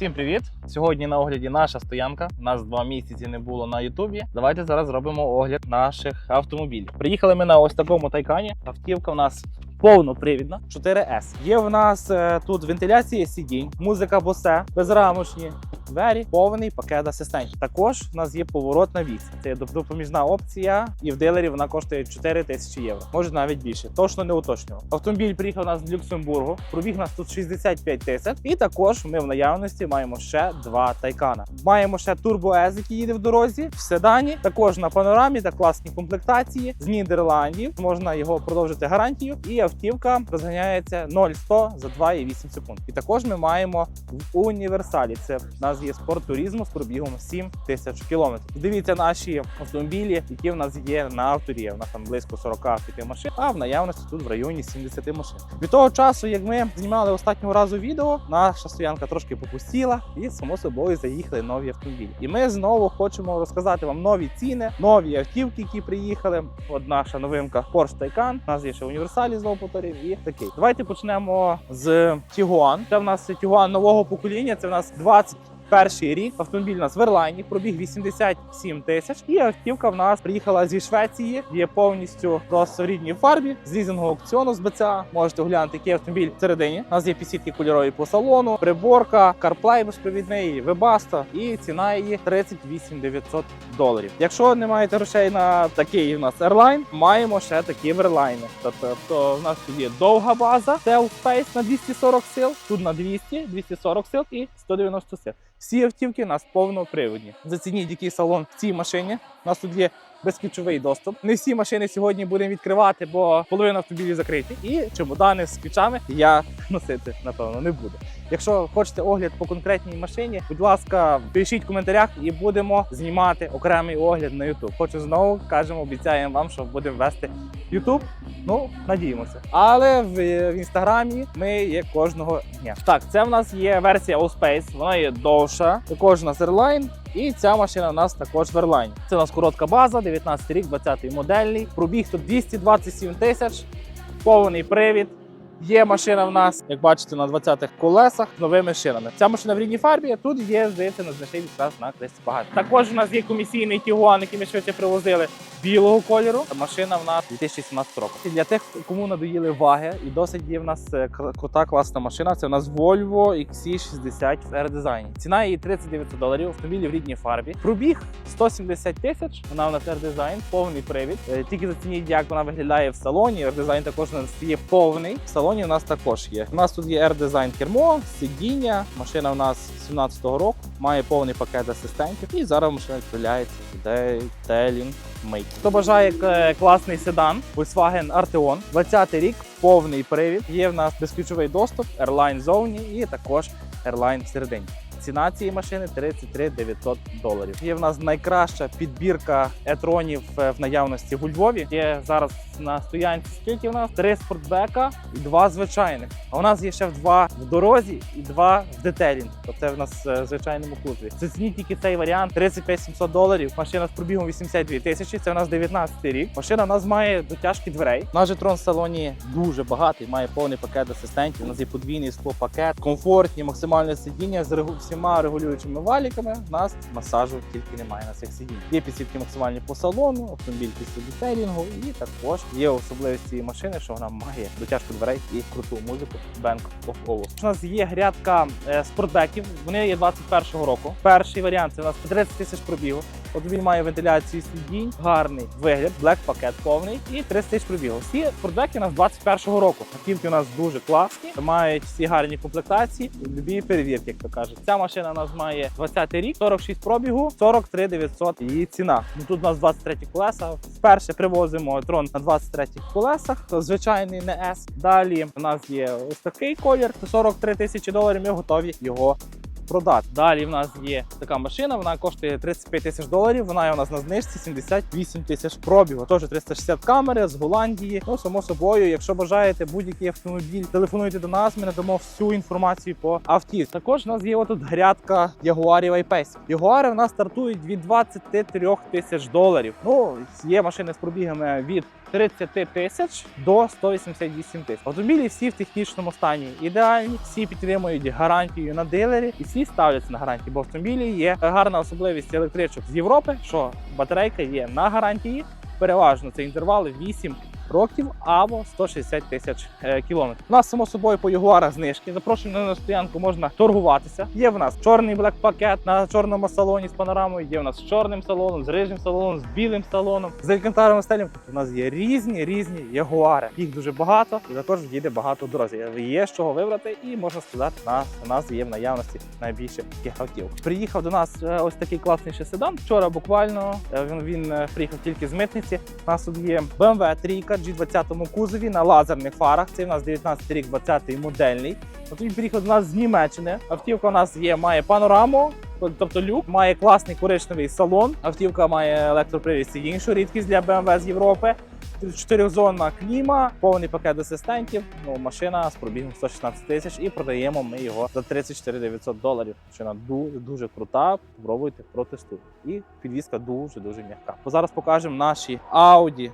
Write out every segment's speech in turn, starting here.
Всім привіт! Сьогодні на огляді наша стоянка. Нас два місяці не було на Ютубі. Давайте зараз зробимо огляд наших автомобілів. Приїхали ми на ось такому тайкані. Автівка в нас повнопривідна 4S. Є в нас е, тут вентиляція сидінь, музика босе, безрамочні двері, повний пакет асистентів. Також в нас є поворотна вісь. Це допоміжна опція, і в дилері вона коштує 4 тисячі євро. Може навіть більше. Точно не уточнював. Автомобіль приїхав у нас з Люксембургу. Пробіг нас тут 65 тисяч. І також ми в наявності маємо ще два тайкана. Маємо ще Turbo S, який їде в дорозі в седані. Також на панорамі та класні комплектації з Нідерландів. Можна його продовжити гарантію. І автівка розганяється 0-100 за 2,8 секунд. І також ми маємо в універсалі. Це в нас є спорт туризму з пробігом 7 тисяч кілометрів. Дивіться наші автомобілі, які в нас є на авторі. У нас там близько 45 машин, а в наявності тут в районі 70 машин. Від того часу, як ми знімали останнього разу відео, наша стоянка трошки попустіла, і само собою заїхали нові автомобілі. І ми знову хочемо розказати вам нові ціни, нові автівки, які приїхали. От наша новинка Porsche Taycan. У нас є ще універсалі знову повторив і такий. Давайте почнемо з Tiguan. Це в нас Tiguan нового покоління. Це в нас 20 Перший рік автомобіль у нас в Ерлайні, пробіг 87 тисяч. І автівка в нас приїхала зі Швеції, є повністю просто в рідній фарбі з лізингового аукціону з БЦА. Можете оглянути, який автомобіль всередині. У нас є підсітки кольорові по салону, приборка, CarPlay безпровідний, Webasto і ціна її 38 900 доларів. Якщо не маєте грошей на такий у нас Airline, маємо ще такі в Airline. Тобто то в нас тут є довга база, Cell Space на 240 сил, тут на 200, 240 сил і 190 сил. Всі автівки у нас повноприводні. Зацініть, який салон в цій машині. У нас тут є безключовий доступ. Не всі машини сьогодні будемо відкривати, бо половина автомобілів закриті. І чемодани з ключами я носити напевно не буду. Якщо хочете огляд по конкретній машині, будь ласка, пишіть в коментарях і будемо знімати окремий огляд на YouTube. Хочу знову кажемо, обіцяємо вам, що будемо вести YouTube. Ну, надіємося. Але в, в інстаграмі ми є кожного дня. Так, це в нас є версія Allspace, вона є довша. Також у нас Airline. І ця машина у нас також в Airline. Це у нас коротка база, 19 рік, 20 модельний. Пробіг тут 227 тисяч, повний привід. Є машина в нас, як бачите, на 20-х колесах з новими шинами. Ця машина в рідній фарбі, тут є, здається, на значний відкрас на кресті багато. Також у нас є комісійний Тігуан, який ми швидше привозили білого кольору. Машина в нас 2017 року. І для тих, кому надоїли ваги, і досить є в нас е, крута класна машина. Це у нас Volvo XC60 в R-дизайні. Ціна її 3900 доларів. Автомобілі в рідній фарбі. Пробіг 170 тисяч. Вона у нас R-дизайн, повний привід. Е, Тільки зацініть, як вона виглядає в салоні. R-дизайн також у нас є повний. В салоні у нас також є. У нас тут є R-Design кермо, сидіння. Машина у нас 17-го року, має повний пакет асистентів. І зараз машина відправляється в детелінг мейк. Хто бажає е, класний седан Volkswagen Arteon, 20 рік, повний привід. Є в нас безключовий доступ, Airline зовні і також Airline всередині. Ціна цієї машини 33 900 доларів. Є в нас найкраща підбірка етронів е, в наявності у Львові. Є зараз на стоянці скільки в нас? Три спортбека і два звичайних. А у нас є ще два в дорозі і два в детелінг. Тобто це в нас е, в звичайному кузові. Зацініть тільки цей варіант 35 700 доларів. Машина з пробігом 82 тисячі. Це у нас 19 рік. Машина у нас має дотяжки дверей. Наш жетрон в салоні дуже багатий, має повний пакет асистентів. У нас є подвійний склопакет, комфортні, максимальне сидіння з всіма регулюючими валіками. в нас масажу тільки немає на цих сидінь. Є підсвітки максимальні по салону, автомобіль після детелінгу, і також є особливість цієї машини, що вона має дотяжку дверей і круту музику Bank of Olufsen. У нас є грядка е, спортбеків. Вони є 21-го року. Перший варіант це у нас по 30 тисяч пробігу. От він має вентиляцію сидінь, гарний вигляд, блек пакет повний і 30 тисяч пробігу. Всі спортбеки у нас 21-го року. Автівки у нас дуже класні, мають всі гарні комплектації, любі перевірки, як то кажуть. Ця машина у нас має 20 рік, 46 пробігу, 43 900 її ціна. Ну тут у нас 23 колеса. Вперше привозимо трон на 23 колесах, звичайний не S. Далі у нас є ось такий колір, 43 тисячі доларів. Ми готові його продати. Далі в нас є така машина, вона коштує 35 тисяч доларів. Вона є у нас на знижці 78 тисяч пробігу. Теж 360 камери з Голландії. Ну, само собою, якщо бажаєте будь-який автомобіль, телефонуйте до нас. Ми надамо всю інформацію по авті. Також у нас є отут грядка Ягуарів iPace. Ягуари в нас стартують від 23 тисяч доларів. Ну, є машини з пробігами від 30 тисяч до 188 тисяч. Автомобілі всі в технічному стані ідеальні, всі підтримують гарантію на дилері і всі ставляться на гарантії, бо автомобілі є гарна особливість електричок з Європи, що батарейка є на гарантії. Переважно це інтервали 8 років або 160 тисяч е, кілометрів. У нас само собою по Ягуарах знижки. Запрошення на стоянку можна торгуватися. Є в нас чорний блек пакет на чорному салоні з панорамою. Є в нас з чорним салоном, з рижим салоном, з білим салоном, з алькантаровим стелем. Тобто у нас є різні різні ягуари. Їх дуже багато, і також їде багато дорозі. Є з чого вибрати, і можна сказати, на у нас є в наявності найбільше таких. Приїхав до нас е, ось такий класний ще седан. Вчора буквально е, він, він приїхав тільки з митниці. У нас тут є BMW 3 G20 кузові на лазерних фарах. Це у нас 19 рік, 20 модельний. От він приїхав до нас з Німеччини. Автівка у нас є, має панораму. Тобто люк має класний коричневий салон. Автівка має електропривід сидінь, що рідкість для BMW з Європи. Чотирьохзонна кліма, повний пакет асистентів. Ну, машина з пробігом 116 тисяч і продаємо ми його за 34 900 доларів. Машина дуже дуже крута. Попробуйте, протестуйте. І підвізка дуже дуже м'яка. Зараз покажемо наші Audi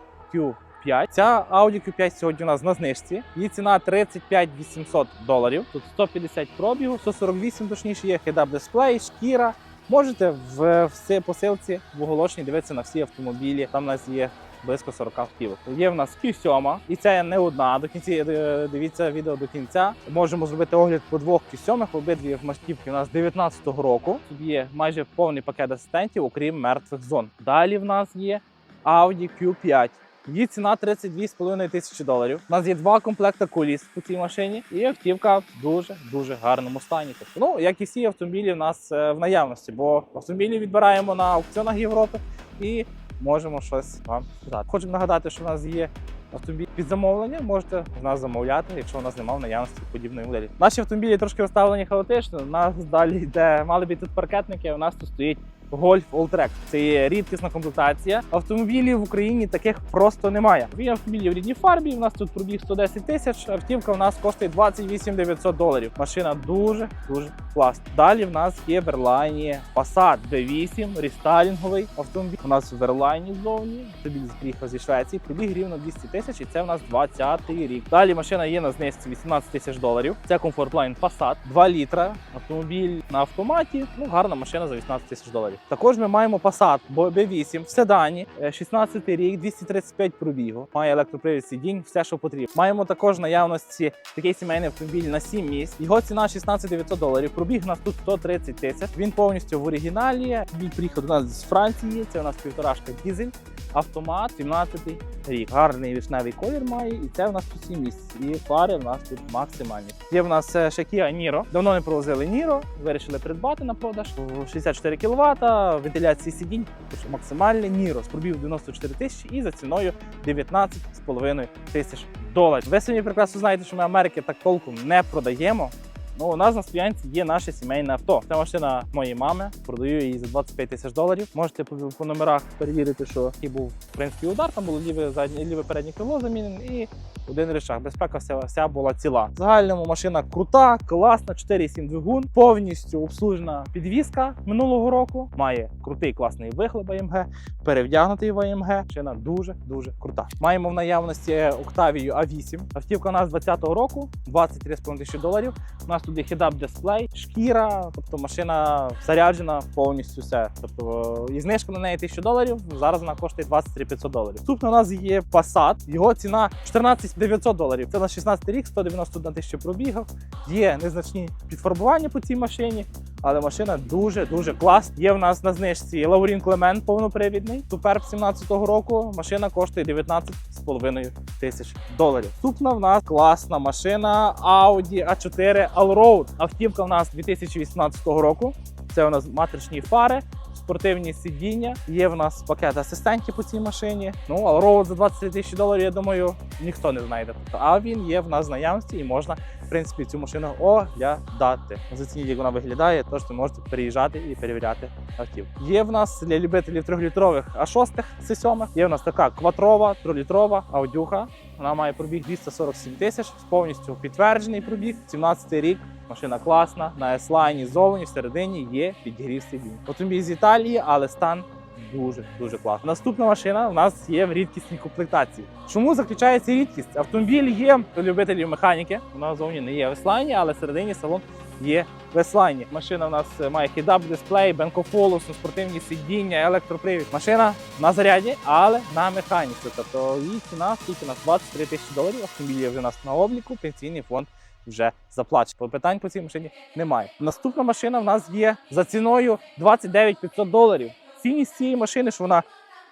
Q5. Ця Audi Q5 сьогодні у нас на знижці. Її ціна 35 800 доларів. Тут 150 пробігу, 148 точніше є head-up дисплей, шкіра. Можете в, цій посилці в оголошенні дивитися на всі автомобілі. Там у нас є близько 40 автівок. Є в нас Q7, і це не одна. До кінці е, дивіться відео до кінця. Можемо зробити огляд по двох Q7. Обидві машинки у нас 19-го року. Тут є майже повний пакет асистентів, окрім мертвих зон. Далі в нас є Audi Q5. Її ціна 32,5 тисячі доларів. У нас є два комплекти коліс у цій машині, і автівка в дуже дуже гарному стані. Тобто, ну як і всі автомобілі в нас е, в наявності, бо автомобілі відбираємо на аукціонах Європи і можемо щось вам сказати. Хочу нагадати, що в нас є автомобіль під замовлення. Можете в нас замовляти, якщо у нас немає в наявності подібної моделі. Наші автомобілі трошки розставлені хаотично. У нас далі йде мали б тут паркетники. У нас тут стоїть. Golf Alltrack. це є рідкісна комплектація. Автомобілів в Україні таких просто немає. Він автомобілі в рідній фарбі. У нас тут пробіг 110 тисяч. Автівка в нас коштує 28 900 доларів. Машина дуже дуже класна. Далі в нас є в Ерлайні Passat B8, рестайлінговий автомобіль. У нас в Ерлайні ззовні. Автомобіль приїхав зі Швеції. Пробіг рівно 200 тисяч, і це в нас 20-й рік. Далі машина є на знижці 18 тисяч доларів. Це Comfortline Passat, 2 літра. Автомобіль на автоматі. Ну гарна машина за 18 тисяч доларів. Також ми маємо Passat B8 в седані, е, 16 рік, 235 пробігу. Має електропривід сидінь, все, що потрібно. Маємо також наявності такий сімейний автомобіль на 7 місць. Його ціна 16 900 доларів. Пробіг у нас тут 130 тисяч. Він повністю в оригіналі. Він приїхав до нас з Франції. Це у нас півторашка дізель. Автомат 17 рік. Гарний вишневий колір має, і це в нас тут 7 місць. І фари в нас тут максимальні. Є в нас е, ще Niro. Давно не провозили Niro. Вирішили придбати на продаж. 64 кВт, вентиляції сидінь, максимальний пробів пробігом 94 тисячі і за ціною 19,5 тисяч доларів. Ви самі прекрасно знаєте, що ми Америки так толком не продаємо. Ну, у нас на стоянці є наше сімейне авто. Це машина моєї мами. Продаю її за 25 тисяч доларів. Можете по, по номерах перевірити, що який був в принципі удар. Там було ліве заднє, ліве переднє крило замінене і один рішах. Безпека вся, вся була ціла. В загальному машина крута, класна, 4,7 двигун, повністю обслужена підвізка минулого року. Має крутий класний вихлоп AMG, перевдягнутий в AMG. Машина дуже дуже крута. Маємо в наявності Octavia A8. Автівка у нас 20-го року, 23,5 тисячі доларів. У нас тут є head-up дисплей, шкіра, тобто машина заряджена повністю все. Тобто і знижка на неї 1000 доларів. Зараз вона коштує 23 500 доларів. Наступно у нас є Passat. Його ціна 14 900 доларів. Це на 16 рік, 191 тисяча пробігів. Є незначні підфарбування по цій машині, але машина дуже дуже класна. Є в нас на знижці Лаурін Клемент повнопривідний. Суперб 17-го року. Машина коштує 19,5 тисяч доларів. Наступна в нас класна машина Audi A4 Allroad. Автівка в нас 2018 року. Це у нас матричні фари. Спортивні сидіння, є в нас пакет асистентів по цій машині. Ну, а Allroad за 23 тисячі доларів, я думаю, ніхто не знайде. А він є в нас в наявності і можна, в принципі, цю машину оглядати. Зацініть, як вона виглядає, тож ви можете переїжджати і перевіряти автівку. Є в нас для любителів трьохлітрових А6 С7. Є в нас така кватрова, трилітрова аудюха. Вона має пробіг 247 тисяч, повністю підтверджений пробіг, 17 рік. Машина класна, на S-лайні зовні, всередині є підігрів сидінь. Автомобіль з Італії, але стан дуже дуже класно. Наступна машина у нас є в рідкісній комплектації. Чому заключається рідкість? Автомобіль є у любителів механіки. Вона зовні не є в веслайні, але всередині салон є в веслайні. Машина у нас має хідап дисплей, бенкофолус, спортивні сидіння, електропривід. Машина на заряді, але на механіці. Тобто її ціна скільки у нас 23 тисячі доларів. Автомобіль є вже у нас на обліку. Пенсійний фонд вже заплачено. Питань по цій машині немає. Наступна машина в нас є за ціною 29 500 доларів. Цінність цієї машини, що вона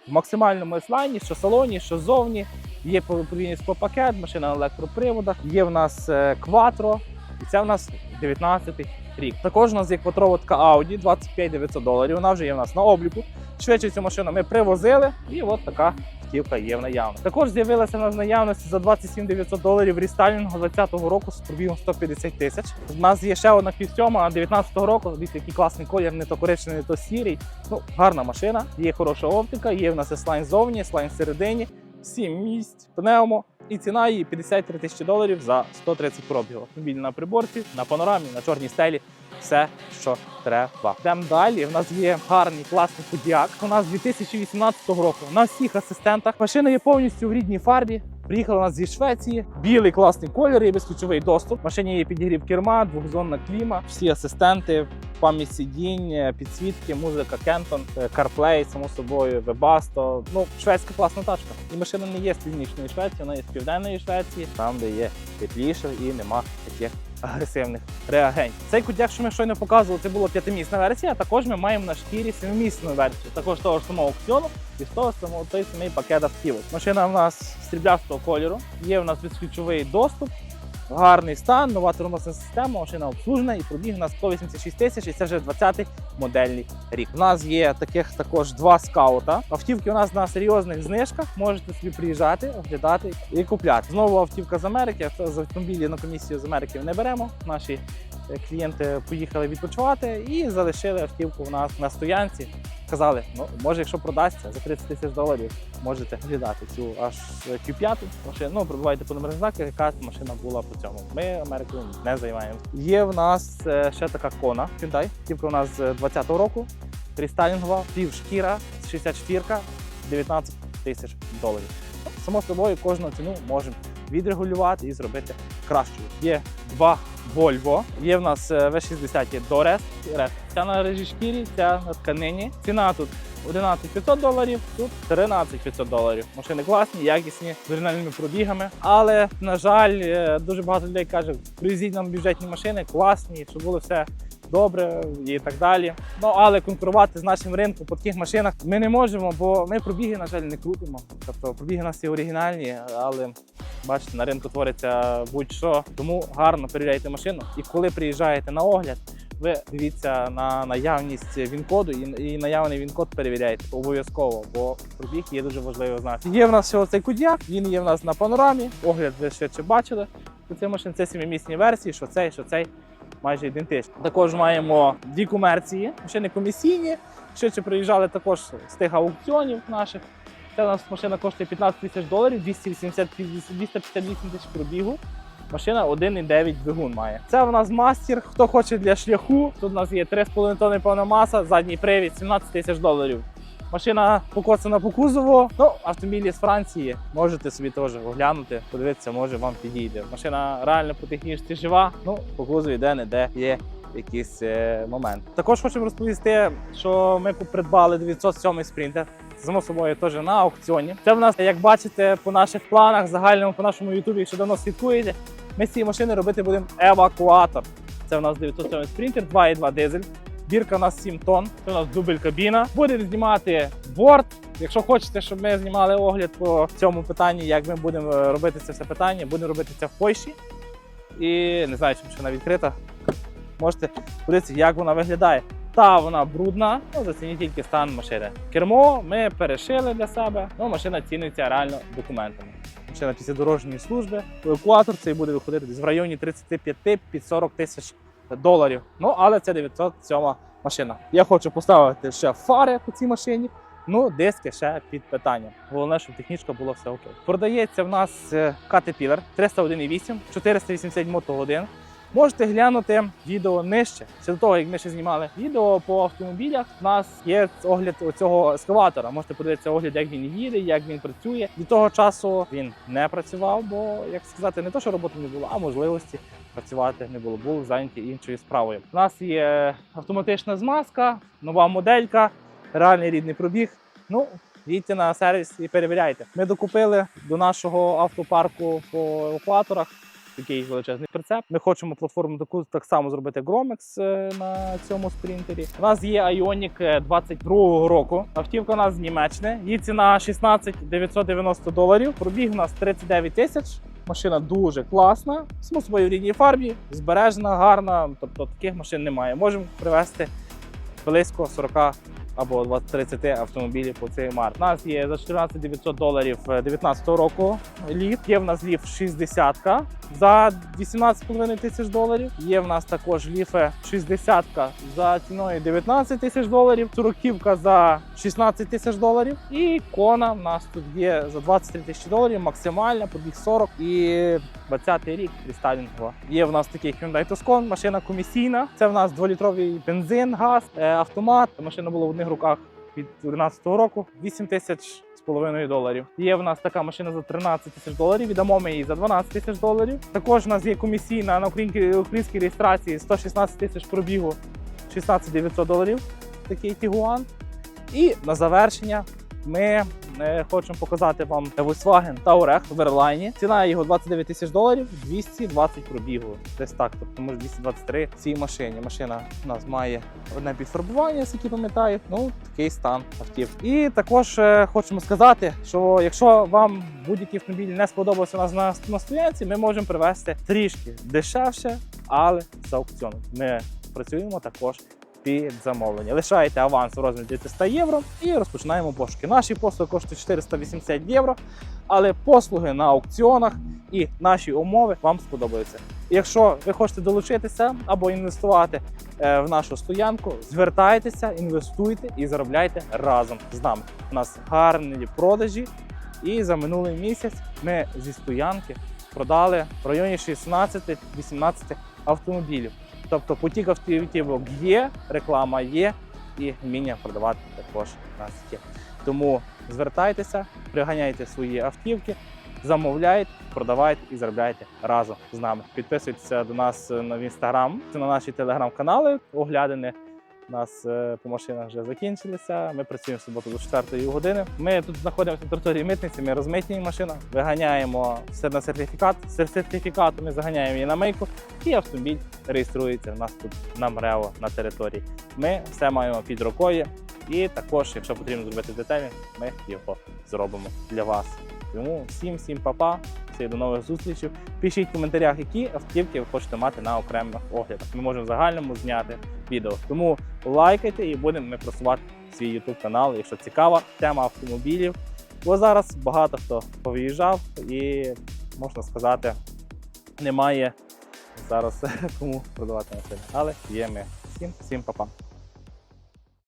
в максимальному еслайні, що салоні, що зовні. Є подвійний пакет, машина на електроприводах, є в нас е, кватро, і це в нас 19 рік. Також у нас є квадроводка Audi 25 900 доларів. Вона вже є в нас на обліку. Швидше цю машину ми привозили, і от така автівка є в наявності. Також з'явилася на наявності за 27 900 доларів рестайлінгу 20-го року з пробігом 150 тисяч. У нас є ще одна Q7 19-го року. Дивіться, який класний колір, не то коричневий, не то сірий. Ну, гарна машина, є хороша оптика, є в нас слайн зовні, слайн всередині, 7 місць, пневмо. І ціна її 53 тисячі доларів за 130 пробігів. Автомобіль на приборці, на панорамі, на чорній стелі. Все, що треба. Йдемо далі. У нас є гарний класний подіак. У нас 2018 року на всіх асистентах. Машина є повністю в рідній фарбі. Приїхала нас зі Швеції. Білий класний колір і безключовий доступ. Машині є підігрів керма, двохзонна кліма, всі асистенти, пам'ять сидінь, підсвітки, музика Кентон, CarPlay, само собою, Webasto. Ну, шведська класна тачка. І машина не є з північної Швеції, вона є з південної Швеції, там де є тепліше і нема таких агресивних реагентів. Цей кутяк, що ми щойно показували, це була п'ятимісна версія. а Також ми маємо на шкірі семимісну версію. Також того ж самого аукціону і з того самого той самий пакет автівок. Машина в нас стріблястого кольору. Є в нас безключовий доступ. Гарний стан, нова тормозна система, машина обслужена і пробіг у нас 186 тисяч, і це вже 20-й модельний рік. У нас є таких також два скаута. Автівки у нас на серйозних знижках. Можете собі приїжджати, оглядати і купляти. Знову автівка з Америки. З автомобілі на комісію з Америки не беремо. Наші е, клієнти поїхали відпочивати і залишили автівку у нас на стоянці. Сказали, ну може, якщо продасться за 30 тисяч доларів, можете глядати цю аж Q5 машину. Ну, пробивайте по номерних знаках, яка машина була по цьому. Ми Америкою не займаємося. Є в нас е, ще така кона Hyundai. Тільки у нас з 20-го року. Рестайлінгова, півшкіра, 64 19 тисяч доларів. Само собою, кожну ціну можемо відрегулювати і зробити кращою. Є два Volvo. Є в нас V60 Dores. Rest. Ця на режі шкірі, ця на тканині. Ціна тут 11 500 доларів, тут 13 500 доларів. Машини класні, якісні, з оригінальними пробігами. Але, на жаль, е, дуже багато людей каже, привезіть нам бюджетні машини, класні, щоб було все добре і так далі. Ну але конкурувати з нашим ринком по таких машинах ми не можемо, бо ми пробіги, на жаль, не крутимо. Тобто пробіги у нас є оригінальні, але бачите, на ринку твориться будь-що. Тому гарно перевіряйте машину. І коли приїжджаєте на огляд, ви дивіться на наявність він-коду і, і наявний він-код перевіряйте обов'язково, бо пробіг є дуже важливо знати. Є в нас ще цей кудяк, він є в нас на панорамі. Огляд ви швидше бачили. Це машин це сімимісні версії, що цей, що цей майже ідентичні. Також маємо дві комерції, машини комісійні. Швидше приїжджали також з тих аукціонів наших. Це у нас машина коштує 15 тисяч доларів, 280 258 тисяч пробігу. Машина 1,9 двигун має. Це в нас мастер. Хто хоче для шляху. Тут у нас є 3,5 тонни повна маса, задній привід 17 тисяч доларів. Машина покоцана по кузову. Ну, автомобілі з Франції. Можете собі теж оглянути, подивитися, може вам підійде. Машина реально по технічці жива. Ну, по кузові де не де є якийсь е, момент. Також хочемо розповісти, що ми придбали 907 спринтер. Само собою теж на аукціоні. Це в нас, як бачите, по наших планах, загальному по нашому ютубі, якщо давно слідкуєте, ми з цієї машини робити будемо евакуатор. Це в нас 907 спринтер, 2,2 дизель. Бірка у нас 7 тонн, це у нас дубль кабіна. Будемо знімати борт. Якщо хочете, щоб ми знімали огляд по цьому питанні, як ми будемо е, робити це все питання, будемо робити це в Польщі. І не знаю, чи машина відкрита. Можете подивитися, як вона виглядає. Та вона брудна, ну зацініть тільки стан машини. Кермо ми перешили для себе, ну машина ціниться реально документами. Машина після дорожньої служби. Евакуатор цей буде виходити десь в районі 35-40 тисяч доларів. Ну, але це 907 машина. Я хочу поставити ще фари по цій машині. Ну, диски ще під питанням. Головне, щоб технічка була все окей. Продається в нас Caterpillar 301,8, 480 мотогодин. Можете глянути відео нижче. Ще до того, як ми ще знімали відео по автомобілях. У нас є огляд цього ескаватора. Можете подивитися огляд, як він їде, як він працює. Від того часу він не працював, бо як сказати, не то, що роботи не було, а можливості працювати не було, були зайняті іншою справою. У нас є автоматична змазка, нова моделька, реальний рідний пробіг. Ну, їдьте на сервіс і перевіряйте. Ми докупили до нашого автопарку по евакуаторах такий величезний прицеп. Ми хочемо платформу таку так само зробити як Gromex е, на цьому спринтері. У нас є Ioniq 22 року. Автівка у нас з Німеччини. Її ціна 16 990 доларів. Пробіг у нас 39 тисяч. Машина дуже класна, в рідній фарбі, збережена, гарна. Тобто таких машин немає. Можемо привезти близько 40 або 20 30 автомобілів по цій марці. У нас є за 14 900 доларів 2019 року ліф. Є в нас ліф 60 за 18,5 тисяч доларів. Є в нас також ліфи 60 за ціною 19 тисяч доларів, 40 за 16 тисяч доларів. І кона в нас тут є за 23 тисячі доларів, максимальна, пробіг 40 і 20-й рік рестайлінгова. Є в нас такий Hyundai Tucson, машина комісійна. Це в нас 2-літровий бензин, газ, е, автомат. Машина була в одних руках від 2011 року 8 тисяч з половиною доларів. Є в нас така машина за 13 тисяч доларів. Віддамо ми її за 12 тисяч доларів. Також у нас є комісійна на українській, реєстрації 116 тисяч пробігу, 16 900 доларів. Такий Тігуан. І на завершення ми хочемо показати вам Volkswagen Touareg в Ерлайні. Ціна його 29 тисяч доларів, 220 пробігу. Десь так, тобто може 223 в цій машині. Машина у нас має одне підфарбування, який пам'ятаю. Ну, такий стан автівки. І також е, хочемо сказати, що якщо вам будь-який автомобіль не сподобався у нас на, на стоянці, ми можемо привезти трішки дешевше, але з аукціону. Ми працюємо також під замовлення. Лишайте аванс у розмірі 900 євро і розпочинаємо пошуки. Наші послуги коштують 480 євро, але послуги на аукціонах і наші умови вам сподобаються. Якщо ви хочете долучитися або інвестувати е, в нашу стоянку, звертайтеся, інвестуйте і заробляйте разом з нами. У нас гарні продажі, і за минулий місяць ми зі стоянки продали в районі 16-18 автомобілів. Тобто потік автівок є, реклама є, і вміння продавати також у нас є. Тому звертайтеся, приганяйте свої автівки, замовляйте, продавайте і заробляйте разом з нами. Підписуйтеся до нас в інстаграм, на наші телеграм-канали. Оглядини у нас е, по машинах вже закінчилися. Ми працюємо в суботу до 4 години. Ми тут знаходимося на території митниці, ми розмитнюємо машину, виганяємо все на сертифікат. З сертифікату ми заганяємо її на мийку, і автомобіль реєструється у нас тут на МРЕО на території. Ми все маємо під рукою. І також, якщо потрібно зробити деталі, ми його зробимо для вас. Тому всім, всім папа, всім до нових зустрічей. Пишіть в коментарях, які автівки ви хочете мати на окремих оглядах. Ми можемо в загальному зняти відео. Тому лайкайте і будемо ми просувати свій YouTube канал, якщо цікава тема автомобілів. Бо зараз багато хто повиїжджав і можна сказати, немає зараз кому продавати машини. Але є ми. Всім, всім па-па.